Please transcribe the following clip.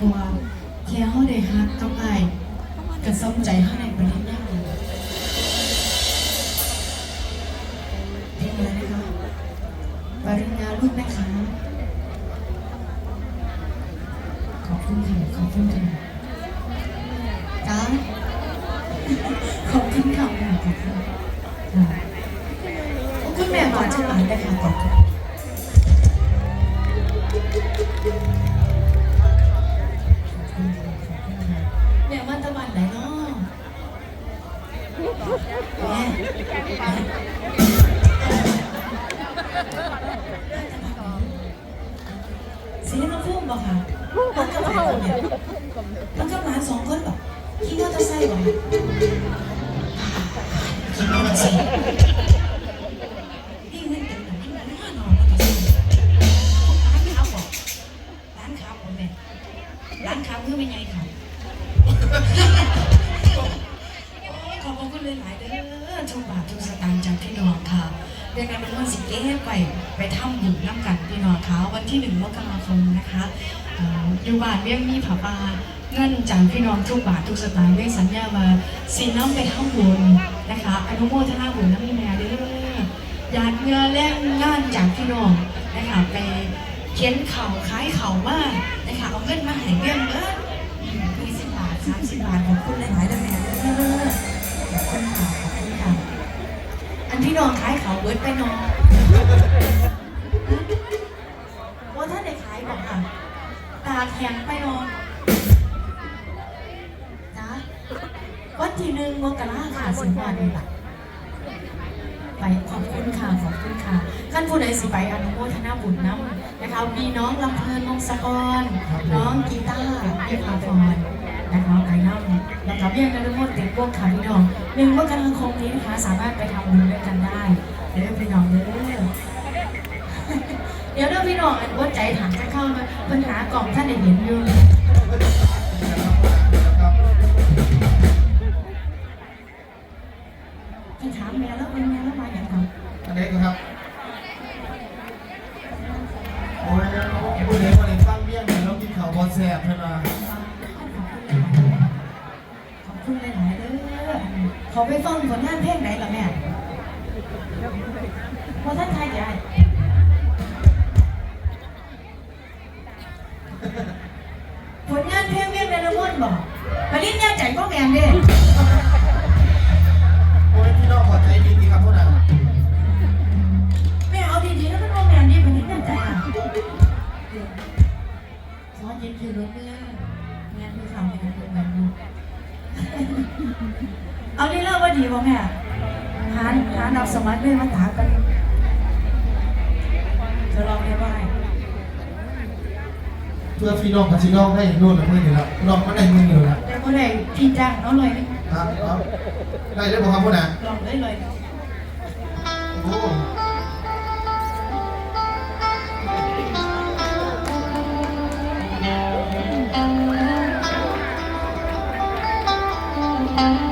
เพราะว่าแค่เขาได้ฮักกับไอ้ายกระซ่อมใจเขาในประเด็นได้เพลงอะไรนะคะปริญญาลูกแม่ค้าขอบคุณค่ะขอบคุณค่ะจ้าขอบคุณค่ะขอบคุณค่ะคุณแม่ก่อนจะหลานได้ค่ะขอบคุณ มันก็หลานสองคนแบบขี่มอเตอร์ไซค์บ่ค่ะขี่มอเตอร์ไซค์นี่เงินเต็มหนังที่มันน่านอนมอเตอร์ไซค์ร้านค้าบอกร้านค้าผมแม่ร้านค้าเพื่อไม่ไงค่ะขอบคุณเลยหลายๆเด้อทุกบาททุกสตางค์จากพี่น้องค่ะ เดือนกันเป็นวันสิเก้ไปไปทำบุญน้ำกันพี่น้องค่ะวันที่หนึ่งมกราคมนะคะอยู่บ้านเรียงมีผาปาเงินจากพี่น้องทุกบาททุกสตางค์เรียกสัญญาว่าสิน้ำไปทำบุญนะคะอนุโมทนาบุญน้ำมีแม่เด้อหยาดเงือแรงงานจากพี่น้องนะคะไปเขียนเข่าขายเข่ามากนะคะเอาเงินมาให้เรื่องเบิด นพี่น้องขายเขาเบิร์ดไปน้องว่าท่านได้ขายบอกค่ะ ตาแข็งไปน้องจ้าวันที่หนึ่งมกราค่ะสิบวันนี่แหละไปขอบคุณค่ะขอบคุณค่ะท่านผู้ใดสิไปอนุโมทนาบุญน้ำนะคะมีน้องลำเพลินวงศกรน้องกีตาร์เอฟอาพร นะคะไปน้ำแล้วก็เบี้ยนรุโมทเต็มพวกค่ะพี่น้องหนึ่งมกราคมนี้นะคะ สามารถไปทำบุญด้วยกันได้เด้อพี่น้องเด้อเดี๋ยวเด้อพี่น้องอันวัดใจถามจะเข้ามาปัญหากล่องท่านได้เห็นอยู่ เขาไปฟังผลงานเพลงไหนล่ะแม่พอท่านไทยใหญ่ผลงานเพลงเรียกในละม่วนบอกปริญญาใจก็แมนเด้โอ้ยพี่น้องขอใจดีดีครับพวกนั้นแม่เอาดีๆแล้วมันโมแมนดีปริญญาใจอะซ้อนยินคือรถเมื่องานคือข่าวงานคือแบบนี้ เอาได้เลิกว่าดีบ่แม่หาหานับสมัครเลยมาถามกันจะลองได้บ้างเพื่อพี่น้องกับพี่น้องได้โน่นะเมื่อนี่ละน้องก็ได้เงินอยู่ละแต่ก็ได้พี่จ้างน้องหน่อยนึงครับครับได้ได้บอกคำพูดนะลองได้เลยอ